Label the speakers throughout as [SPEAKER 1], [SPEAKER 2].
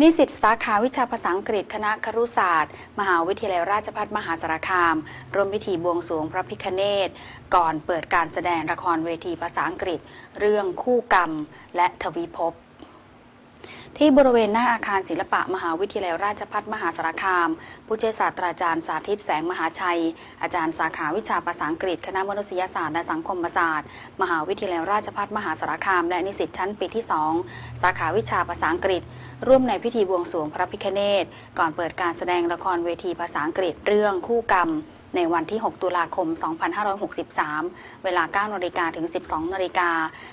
[SPEAKER 1] นิสิตสาขาวิชาภาษาอังกฤษคณะครุศาสตร์ มหาวิทยาลัยราชภัฏมหาสารคามร่วมพิธีบวงสรวงพระพิคเนตก่อนเปิดการแสดงละครเวทีภาษาอังกฤษ เรื่องคู่กรรม และทวีภพ ที่บริเวณหน้าอาคารศิลปะมหาวิทยาลัยราชภัฏมหาสารคาม ผู้ช่วยศาสตราจารย์สาธิตแสงมหาชัย อาจารย์สาขาวิชาภาษาอังกฤษ คณะมนุษยศาสตร์และสังคมศาสตร์ มหาวิทยาลัยราชภัฏมหาสารคาม และนิสิตชั้นปีที่ 2 สาขาวิชาภาษาอังกฤษ ร่วมในพิธีบวงสรวงพระพิคเนตก่อนเปิดการแสดงละครเวทีภาษาอังกฤษเรื่องคู่กรรม ในวันที่ 6 ตุลาคม 2563 เวลา 9นาฬิกาถึง 12นาฬิกา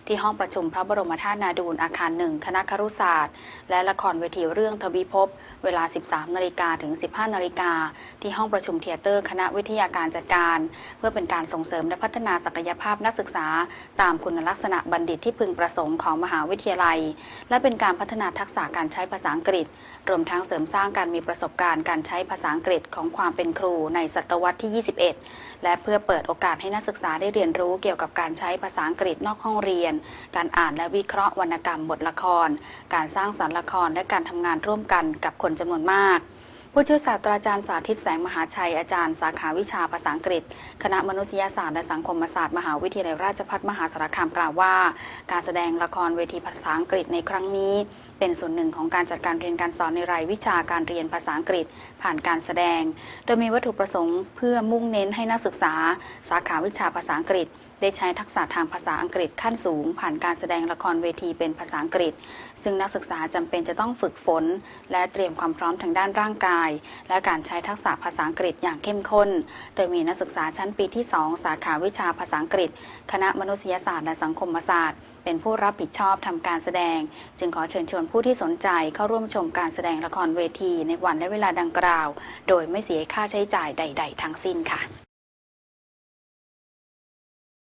[SPEAKER 1] ที่ห้องประชุมพระบรมธาตุนาดูลอาคารหนึ่งคณะครุศาสตร์ และละครเวทีเรื่องทวีภพเวลา 13นาฬิกาถึง 15นาฬิกาที่ห้องประชุมเทยเตอร์คณะวิทยาการจัดการ เพื่อเป็นการส่งเสริมและพัฒนาศักยภาพนักศึกษา ตามคุณลักษณะบัณฑิตที่พึงประสงค์ของมหาวิทยาลัย และเป็นการพัฒนาทักษะการใช้ภาษาอังกฤษ รวมทั้งเสริมสร้างการมีประสบการณ์การใช้ภาษาอังกฤษของความเป็นครูในศตวรรษที่21 และเพื่อเปิดโอกาสให้นักศึกษาได้เรียนรู้เกี่ยวกับการใช้ภาษาอังกฤษนอกห้องเรียน การอ่านและวิเคราะห์วรรณกรรมบทละคร การสร้างสรรค์ละครและการทำงานร่วมกันกับคนจำนวนมากผู้ช่วยศาสตราจารย์สาธิตแสงมหาชัยอาจารย์สาขาวิชาภาษาอังกฤษ คณะมนุษยศาสตร์และสังคมศาสตร์มหาวิทยาลัยราชภัฏมหาสารคามกล่าวว่า การแสดงละครเวทีภาษาอังกฤษในครั้งนี้ เป็นส่วนหนึ่งของการจัดการเรียนการสอนในรายวิชาการเรียนภาษาอังกฤษ ผ่านการแสดง โดยมีวัตถุประสงค์เพื่อมุ่งเน้นให้นักศึกษา สาขาวิชาภาษาอังกฤษ ได้ใช้ทักษะทางภาษาอังกฤษขั้นสูง ผ่านการแสดงละครเวทีเป็นภาษาอังกฤษ ซึ่งนักศึกษาจำเป็นจะต้องฝึกฝน และเตรียมความพร้อมทางด้านร่างกาย และการใช้ทักษะภาษาอังกฤษอย่างเข้มข้น โดยมีนักศึกษาชั้นปีที่ 2 สาขาวิชาภาษาอังกฤษ คณะมนุษยศาสตร์และสังคมศาสตร์ เป็นผู้รับผิดชอบทำการแสดง จึงขอเชิญชวนผู้ที่สนใจเข้าร่วมชมการแสดงละครเวทีในวันและเวลาดังกล่าว โดยไม่เสียค่าใช้จ่ายใด ๆ ทั้งสิ้นค่ะ